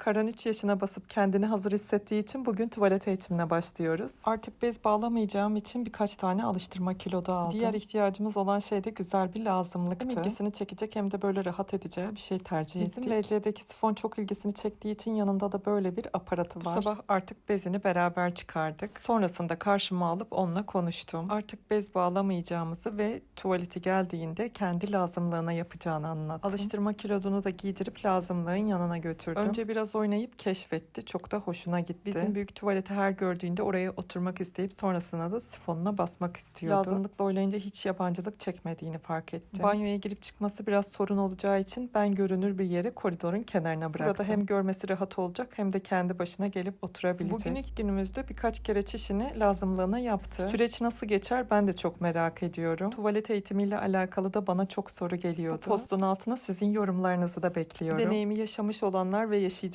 Karan 3 yaşına basıp kendini hazır hissettiği için bugün tuvalet eğitimine başlıyoruz. Artık bez bağlamayacağım için birkaç tane alıştırma kiloda aldım. Diğer ihtiyacımız olan şey de güzel bir lazımlıktı. Hem ilgisini çekecek hem de böyle rahat edeceği bir şey tercih ettik. Bizim WC'deki sifon çok ilgisini çektiği için yanında da böyle bir aparatı var. Bu sabah artık bezini beraber çıkardık. Sonrasında karşıma alıp onunla konuştum. Artık bez bağlamayacağımızı ve tuvaleti geldiğinde kendi lazımlığına yapacağını anlattım. Alıştırma kilodunu da giydirip lazımlığın yanına götürdüm. Önce biraz oynayıp keşfetti. Çok da hoşuna gitti. Bizim büyük tuvaleti her gördüğünde oraya oturmak isteyip sonrasında da sifonuna basmak istiyordu. Lazımlıkla oynayınca hiç yabancılık çekmediğini fark ettim. Banyoya girip çıkması biraz sorun olacağı için ben görünür bir yere koridorun kenarına bıraktım. Burada hem görmesi rahat olacak hem de kendi başına gelip oturabilecek. Bugün ilk günümüzde birkaç kere çişini lazımlığına yaptı. Süreç nasıl geçer ben de çok merak ediyorum. Tuvalet eğitimiyle alakalı da bana çok soru geliyordu. Bu postun altına sizin yorumlarınızı da bekliyorum. Deneyimi yaşamış olanlar ve yaşayacak